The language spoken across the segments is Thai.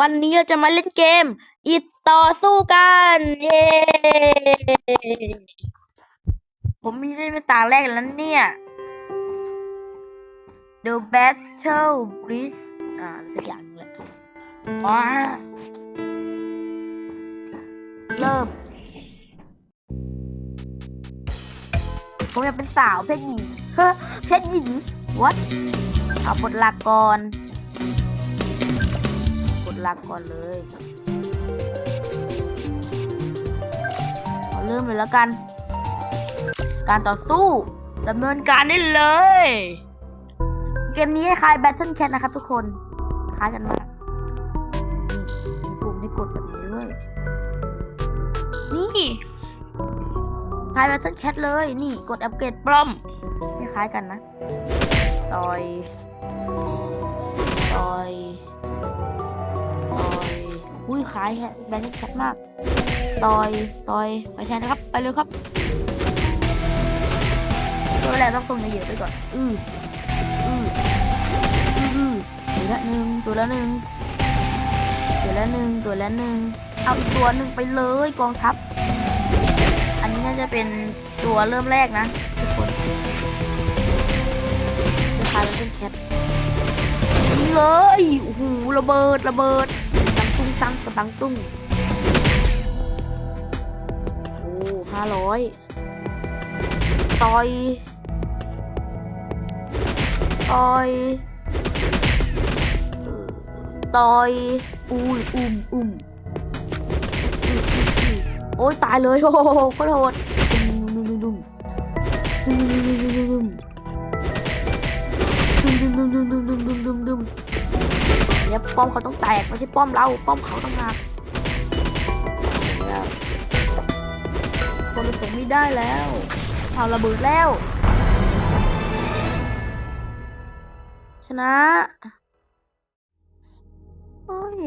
วันนี้เราจะมาเล่นเกม อิดต่อสู้กัน เย้ ผมมีเล่นเป็นตาแรกแล้วเนี่ย The Battle Bridge อ่าสักอย่างหนึ่งแหละว้าเริ่ม ผมอยากเป็นสาวเพศหญิงเฮ้อเพศหญิง what เอาบทลักก่อนกด หลักก่อนเลยเริ่มเลยแล้วกัน การต่อสู้ดำเนินการได้เลย เกมนี้คล้าย Battle Cat นะครับทุกคน คล้ายกันมากมีปุ่มให้กดแบบนี้ด้วยนี่คล้าย Battle Cat เลย นี่กดอัปเกรดปลอมคล้ายกันนะตอยต่อย ต่อย อุ้ยคล้ายแฮะแบนด์ชัดมากต่อยต่อยไปแทนนะครับ ไปเร็วครับตัวแรกต้องส่งเยอะๆไปก่อนอืออืออืออือตัวละหนึ่งตัวละหนึ่งตัวละหนึ่งตัวละหนึ่งเอาอีกตัวหนึ่งไปเลยกองทัพ อันนี้น่าจะเป็นตัวเริ่มแรกนะทุกคนจะคล้าเป็นแคทนี่เลยโอ้โหระเบิดระเบิด ตั้งตังกระตังตุ้งโอ้ห้าร้อยต่อยต่อยต่อยอุ้ยอุ้มอุ้มอุ้ยอุ้ยอุ้ยโอ้ยตายเลยโอ้โหโคตรโหดดุมดุมดุมดุมดุมดุมดุมดุมดุมดุมดุมดุมดุมดุมดุมดุมดุมเนี้ยป้อมเขาต้องแตกไม่ใช่ป้อมเราป้อมเขาต้องหักแล้วคนผสมไม่ได้แล้วเอาระเบิดแล้ว ชนะโอ้ย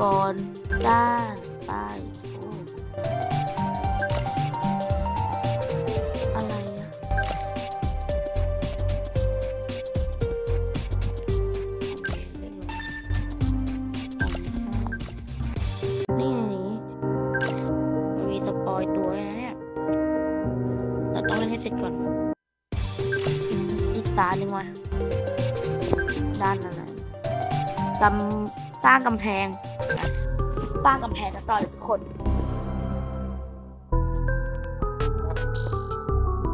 กรณ์ด้านใต้โอ้อะไรอะนี่นี่มันมีสปอยตัวนะเนี่ย เราต้องเล่นให้เสร็จก่อน อีกตาหนึ่งมาด้านอะไรกำสร้างกำแพง นะสร้างกำแพงนะต่อยทุกคน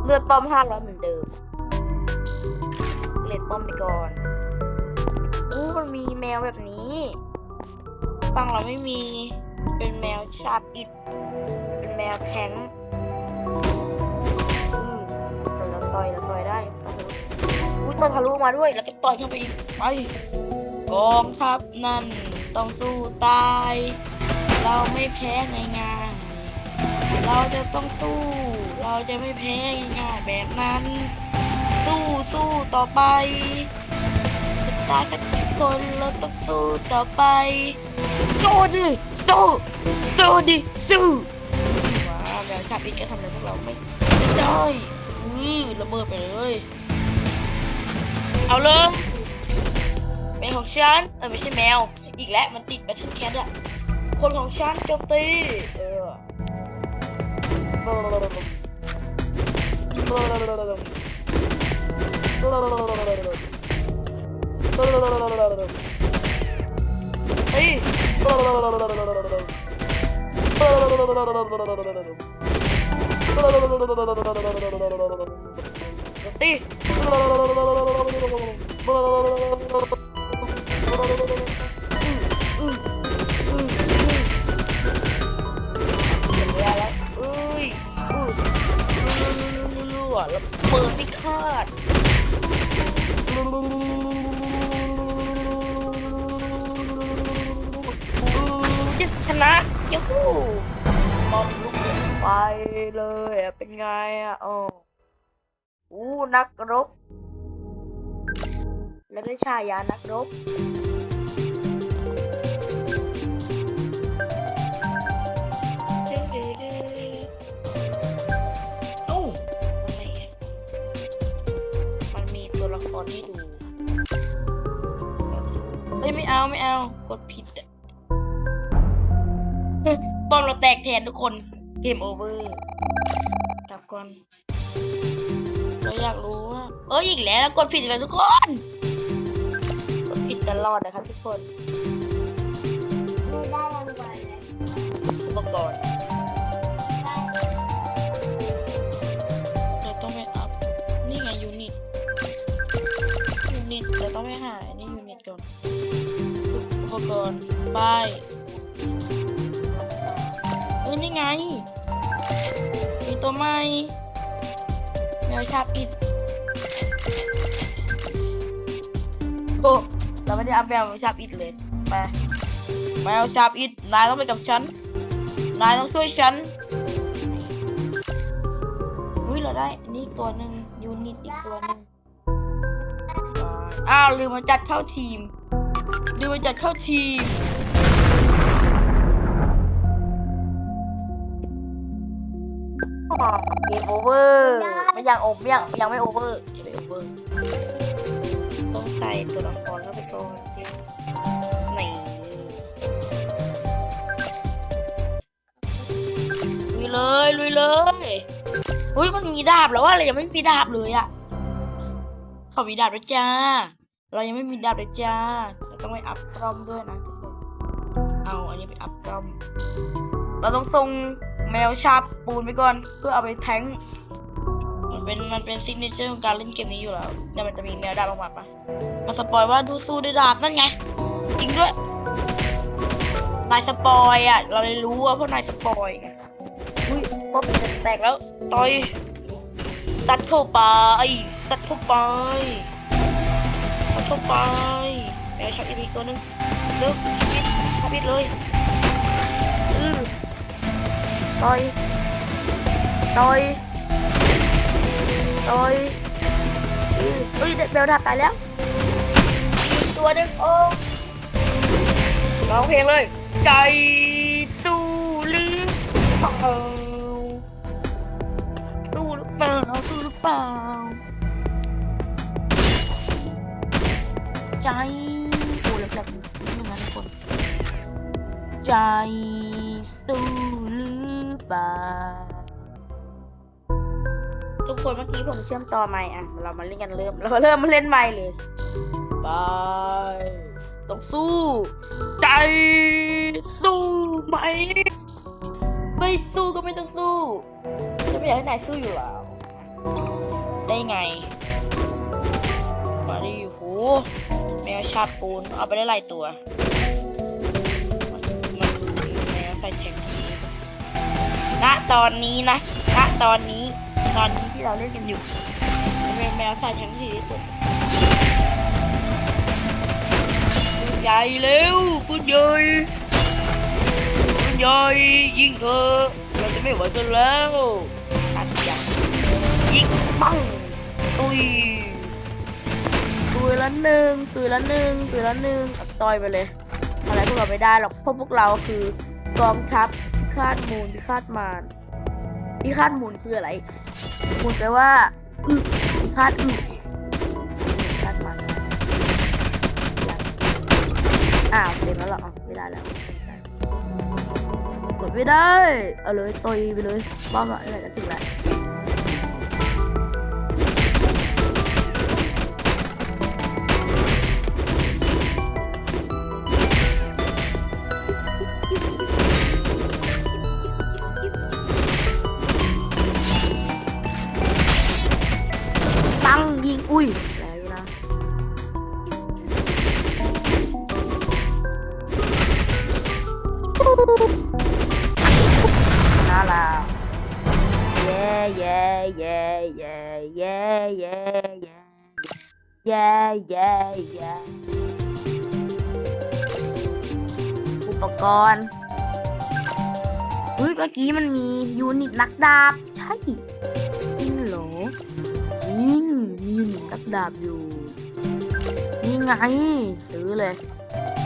เลือดป้อมห้าร้อยเหมือนเดิม เลดป้อมไปก่อน อู้มันมีแมวแบบนี้ฟังเราไม่มี เป็นแมวชาบอิด เป็นแมวแข็งอืมเราต่อยเราต่อยได้อุ้ยมันทะลุมาด้วย แล้วก็ต่อยเข้าไปอีกไปกองทัพนั่น ต้องสู้ตาย เราไม่แพ้ง่ายๆเราจะต้องสู้ เราจะไม่แพ้ง่ายๆแบบนั้น สู้สู้ต่อไปตายสักคนเราต้องสู้ต่อไป สู้ดิสู้สู้ดิสู้ว้าวแล้วชาบิกจะทำอะไรพวกเราไม่ได้อื้อระเบิดไปเลย เอาเลยแมวของฉันเออไม่ใช่แมว อีกแล้วมันติดแบทเทิลแคทอะคนของฉันโจมตีเออเฮ้ยตี เปิดไม่คาดจะชนะยูฮูบอมลุกไปเลยเป็นไงอะโอ้อู้นักรบ แล้วได้ฉายานักรบ ตัวละครให้ดูเฮ้ยไม่เอาไม่เอากดผิดอะป้อมเราแตกแทนทุกคนเกมโอเวอร์กลับก่อนเราอยากรู้ว่าเอ้ยอีกแล้วกดผิดอีกแล้วทุกคนกดผิดตลอดนะครับทุกคนไม่ได้รางวัลเลยอุปกรณ์ ยูนิตเราต้องไปหาอันนี่ยูนิตก่อนอุปกรณ์ป้ายเอ้ยนี่ไง มีตัวใหม่แมวชาบอิดโอ้เราไม่ได้อัพแมวชาบอิดเลยไปแมวชาบอิดนายต้องไปกับฉัน นายต้องช่วยฉันอุ้ยเราได้อันนี้ตัวหนึ่งยูนิตอีกตัวหนึ่ง อ้าวลืมมาจัดเข้าทีมลืมมาจัดเข้าทีม เกมโอเวอร์ไม่ยังโอไม่ยังยังไม่โอเวอร์ไม่โอเวอร์ต้องใส่ตัวละครเข้าไปก่อนนี่ลุยเลยลุยเลยอุ้ยมันมีดาบแล้วว่าเรายังไม่มีดาบเลยอะเขามีดาบแล้วจ้า เรายังไม่มีดาบเลยจ้าเราต้องไปอัพกล้อมด้วยนะทุกคน เอาอันนี้ไปอัพกล้อม เราต้องส่งแมวชาบปูนไปก่อน เพื่อเอาไปแทงมันเป็นมันเป็นซิกเนเจอร์ของการเล่นเกมนี้อยู่แล้วเดี๋ยวมันจะมีแมวดาบออกมาปะมาสปอยว่าดูสู้ด้วยดาบนั่นไง จริงด้วยนายสปอยอะ เราเลยรู้ว่าเพราะนายสปอยอุ้ยป๊อปแตกแล้วต่อย ซัดเข้าไปซัดเข้าไปซัดเข้าไปแมวชอบอีกตัวหนึงเร็วชอบอีกเลยอือต่อยต่อยต่อยอือเฮ้ยเบลดับตายแล้วตัวนึงโอ้ร้องเพลงเลย ใจสู้หรือเปล่ เปล่า ใจโอ้แหลกๆนี่นะทุกคน ใจสู้หรือเปล่า ทุกคนเมื่อกี้ผมเชื่อมต่อใหม่อะ เรามาเล่นกันเริ่ม เราเริ่มมาเล่นใหม่เลยไปต้องสู้ ใจสู้ไหม ไม่สู้ก็ไม่ต้องสู้จะไม่อยากให้นายสู้อยู่แล้ว ได้ไง มาดิโหแมวชาบปูน เอาไปได้หลายตัวแมวใส่แข็งทีณตอนนี้นะณตอนนี้ ตอนนี้ที่เราเล่นกันอยู่เป็นแมวใส่แข็งทีที่สุดใหญ่เร็วปืนใหญ่ปืนใหญ่ยิงเถอเราจะไม่ไหวกันแล้ว ยิงปังตุยตุยละหนึ่งตุยละหนึ่งตุยละหนึ่งเอาต่อยไปเลย อะไรพวกเราไม่ได้หรอกเพราะพวกเราคือกองทัพพิฆาตมูลพิฆาตมารพิฆาตมูลคืออะไรมูลแปลว่าอึพิฆาตอึพิฆาตมารอ้าวเต็มแล้วหรอไม่ได้แล้วกดไม่ได้ เอาเลยต่อยไปเลยบ้ามอะไรจะถึงแล้ เย้เย้เย้อุปกรณ์อุ้ยเมื่อกี้มันมียูนิตนักดาบ ใช่จริงเหรอจริงมียูนิตนักดาบอยู่มีไง ซื้อเลย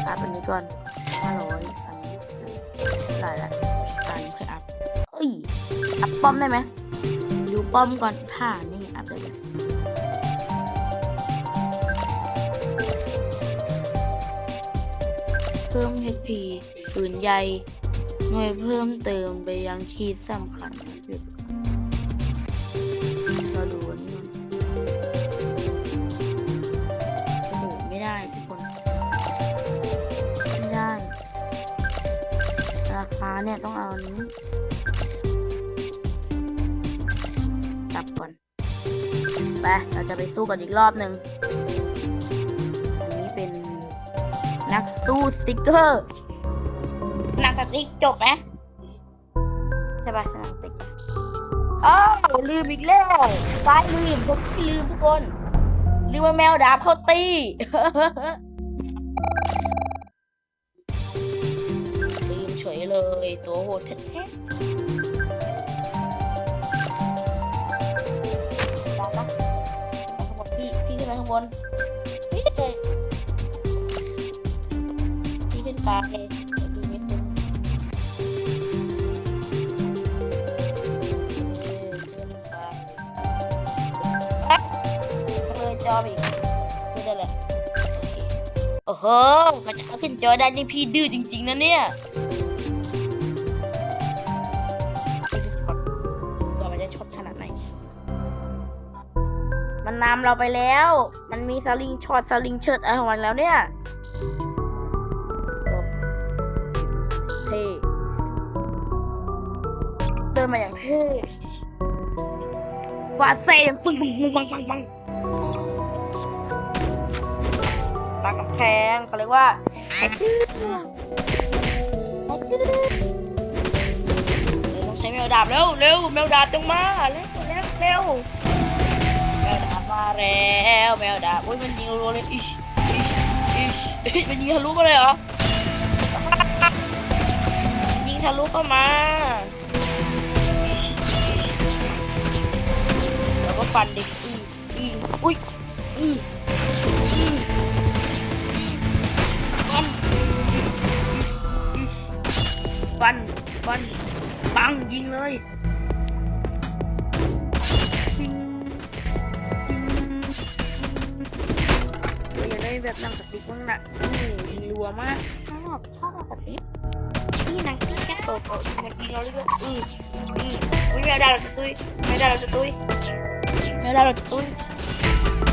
อัพอันนี้ก่อนห้าร้อยอันนี้ซื้อได้ละอันนี้ค่อยอัพเอ้ย อัพป้อมได้ไหมดูป้อมก่อนท่า พิ่ม HP ปืนใหญ่หน่วยเพิ่มเติมไปยังขีดสำคัญหยุดเราดูอันนี้ก่อนโอ้โหไม่ได้ทุกคน ไม่ได้ ราคาเนี่ยต้องเอานี้จับก่อน ไป เราจะไปสู้กันอีกรอบหนึ่ง นักสู้สติกเกอร์หนังสติ๊กจบไหมใช่ป่ะหนังสติ๊กอ้าวลืมอีกแล้วซ้ายลืมผมไม่ลืมทุกคนลืมว่าแมวดาบเขาตีลืมเฉยเลยตัวโหดแท้ ไปเลยจออีกไม่ได้แหละโอ้โหกระจะเอาขึ้นจอได้นี่พี่ดื้อจริง ๆ นะเนี่ยก็มันจะช็อตขนาดไหน มันนำเราไปแล้ว มันมีสลิงช็อตสลิงเชิดอะไรของมันแล้วเนี่ย นมาอย่างเท่วาดเซมปึ้งปังปังปังปังปังกำแพงเขาเรียกว่าไอชื่อไอชื่อเดี๋ยวต้องใช้แมวดาบเร็วเร็วแมวดาบจงมาเร็วเร็วเร็วแมวดาบมาแล้วแมวดาบอุ้ยมันยิงรัวเลยอิชอิชอิชมันยิงทะลุมาเลยเหรอยิงทะลุเข้ามา ฟันเดิอืออืออุ้ยอืออือฟันฟันฟันปังยิงเลยอยากได้แบบนังสติ๊กบ้างนะนี่ยิงรัวมากชอบชอบนังสติ๊กนี่นังสติ๊กแค่โตโตมันยิงเราเรื่อยๆอืออืออุ้ยแมวดาวเราจะตุ้ยแมวดาวเราจะตุ้ย แม่ได้เราจะตุย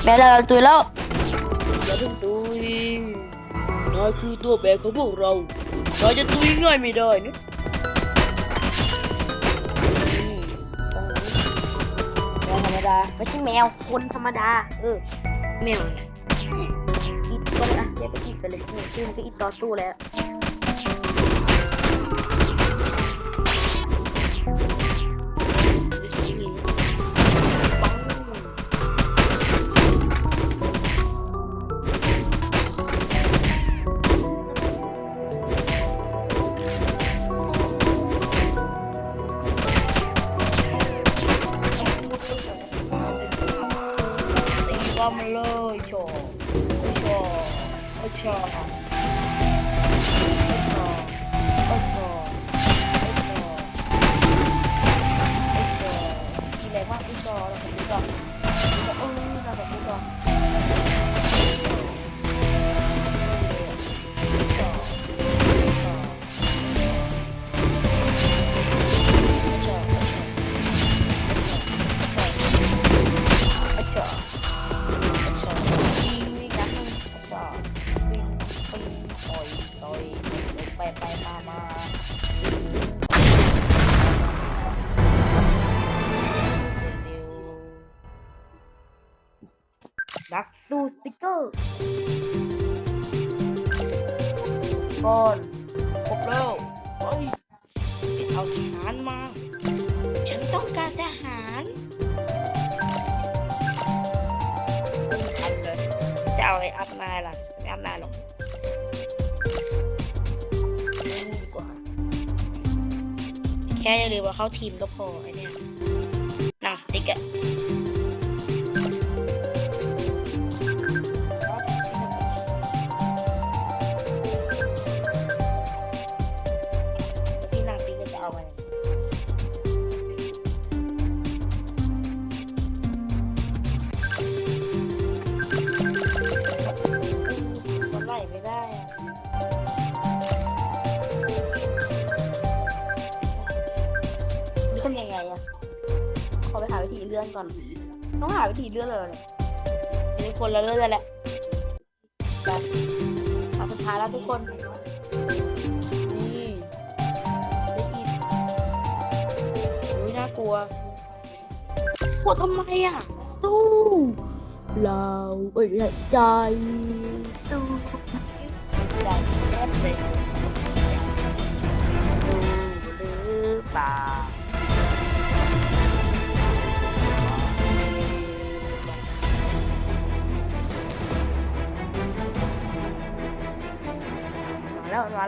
แม่ได้เราตุยแล้วอย่าเพิ่งตุยนายคือตัวแบกของพวกเรานายจะตุยง่ายไม่ได้นะอืมต้องนี้แมวธรรมดาไม่ใช่แมวคนธรรมดา เออแมวนะอีกก็เลยอะเดี๋ยวไปอีกไปเลยนี่ชื่อมันก็อีกต่อสู้แล้ว 哦 ต้องการทหารอันเลยจะเอาอะไรอัพนายล่ะไม่อัพนายหรอกดีกว่า แค่อย่าลืมว่าเข้าทีมก็พอไอเนี่ยหนังสติ๊กอะ ขอไปหาวิธีเลื่อนก่อน ต้องหาวิธีเลื่อนเลยเรอเนี่ยมีคนละเรื่องแหละแบบสุดท้ายแล้วทุกคนนี่ได้ยินอุ้ยน่ากลัวกลัวทำไมอะสู้เราเอ้ยใจสู้ใจแอบเลยสู้หรือเปล่า มา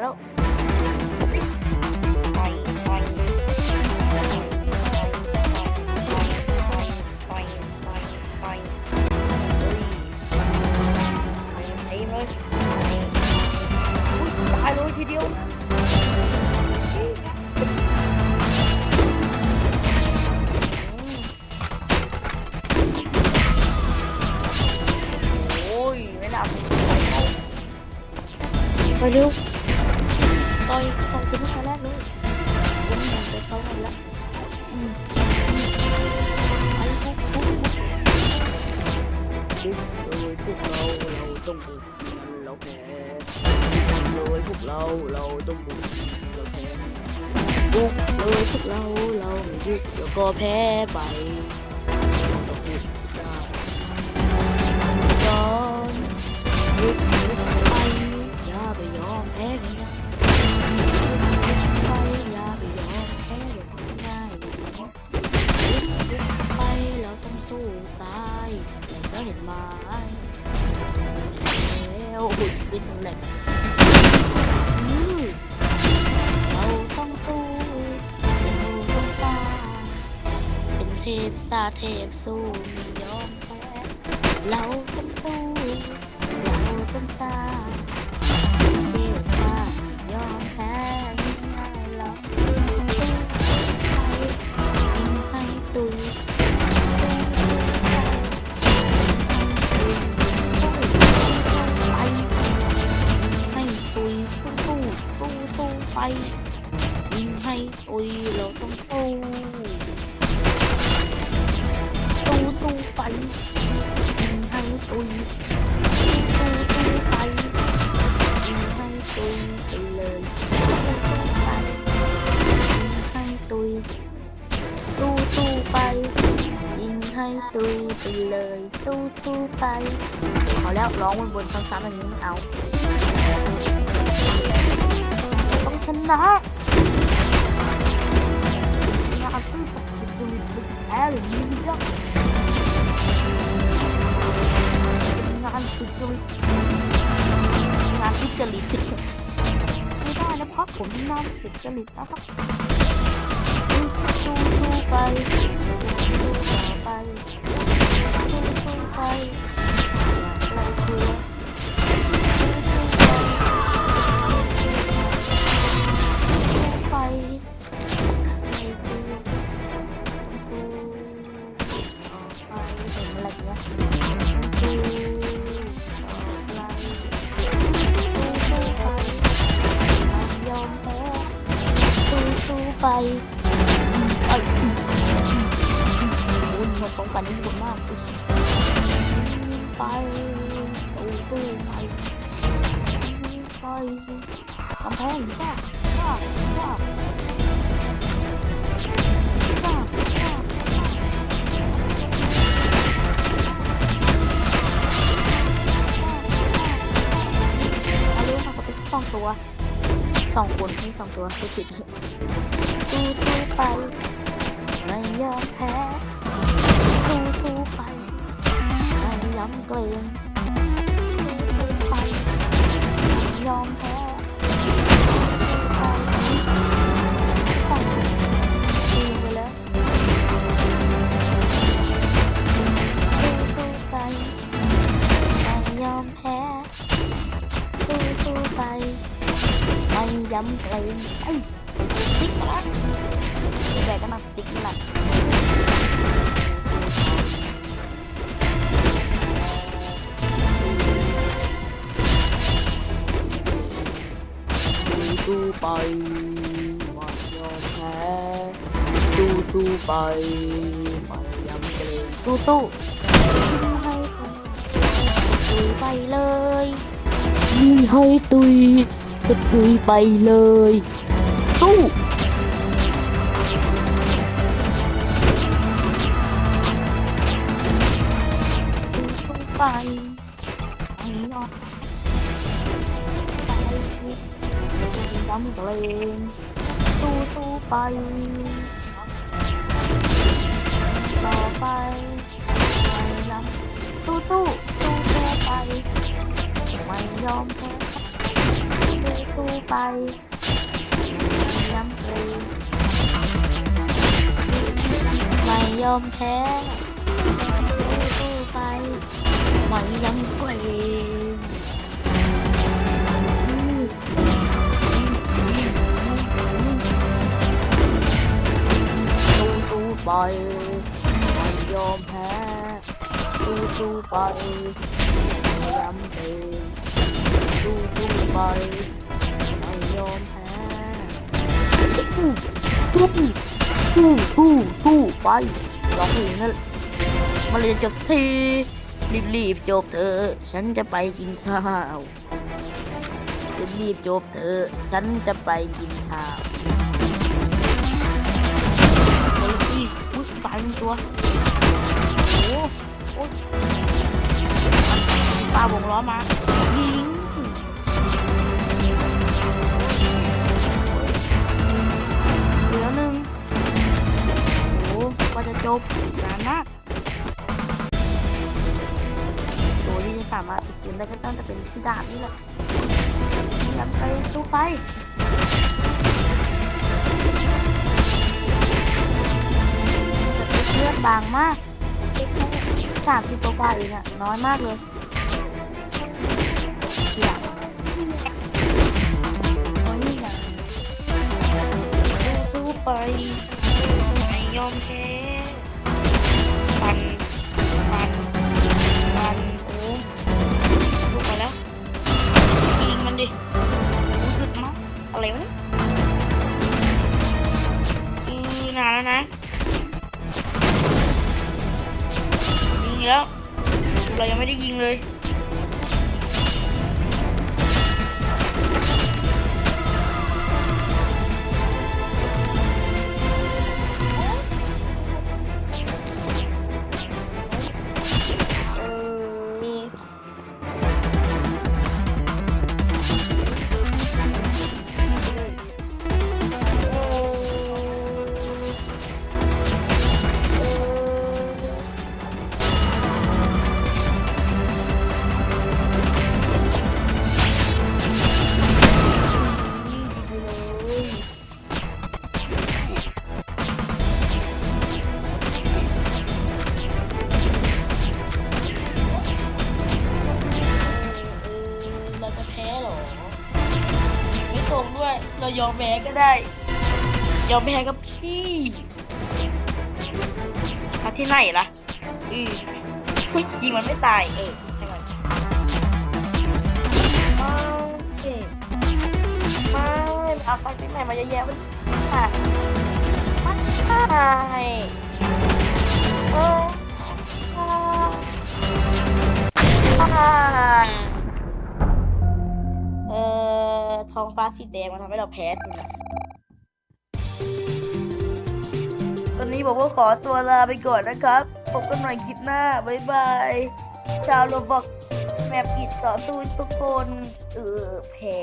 สู้ แล้วร้องบนๆซ้ำๆแบบนี้ไม่เอาต้องชนะงานที่ศักดิ์สิทธิ์เป็นแพ้หรือมีเรื่องเป็นงานสุจริตงานทุจริตไม่ได้นะเพราะผมงานสุจริตนะครับสู้สู้ไปสู้ไปสู้ไป ไปเอ้ยคุณคนป้องกันนี่คุณมากไปสู้สู้ไปไปกำแพงจ้าจ้าจ้าเอาเรื่องมาเขาเป็นสองตัวสองคนที่สองตัวไม่ผิด สู้สู้ไปไม่ยอมแพ้สู้สู้ไปไม่ยอมเกรงสู้ไปไม่ยอมแพ้ยอมแพ้สู้สู้ไป ไม่ย้ำเกรงไอ้ยติ๊กมาละแบกกันมาติ๊กมาละ สู้ไปไม่ยสู้ไปไม่ตู้ตู้ให้ตุยไปเลยนี่ให้ตุยก็ตุยไปเลยตู้ไปอันนี้เนาะไปคิดย้ำตัวเองตู้ตู้ไปต่อไปไม่ย้ำตู้ตู้ตู้ตู้ไปไม่ยอมแพ้ ตู้ตู้ไปไม่ย้ำตัวเองไม่ยอมแพ้ตู้ตู้ไปไสู้สู้ไปไม่ยอมแพ้สู้สู้ไปไม่ย้ำเองสู้สู้ไปไม่ยอมแพ้สู้สู้สู้สู้ไปร้องเพลงนั่นมาเรียนจบสักทีรีบรีบๆจบเถอะฉันจะไปกินข้าวรีบรีบๆจบเถอะฉันจะไปกินข้าวเฮ้ยอุ้ยตายเป็นตัวโอ้โอ้ปลาวงล้อมา เหลือหนึ่งโอ้กว่าจะจบนานมากตัวที่จะสามารถติดเกมได้ก็ต้องจะเป็นที่ดาบนี่แหละยังไปสู้ไปเลือดบางมากสามสิบกว่าเองอะน้อยมากเลยเสีย ไปไม่ยอมแพ้ฟันฟันฟันโอ้ลูกไปแล้วยิงมันดิรู้สึกมั้งอะไรวะนี่ยนานแล้วนะยิงแล้วเรายังไม่ได้ยิงเลย ก็ได้ยอมแพ้กับพี่มาที่ไหนล่ะ อือเฮ้ยยิงมันไม่ตาย เออใช่ไหมม่เก่งไม่เอาไปที่ไหนมาเยอะแยะมันค่ะมันตายเออตาย ท้องฟ้าสีแดงมันทำให้เราแพ้วันะตอนนี้บอกว่าขอตัวลาไปก่อนนะครับพบกันใหม่คลิปหน้า บ๊ายบาย ชาวโรบอกแมปอิดต่อสู้ทุกคน เออแพ้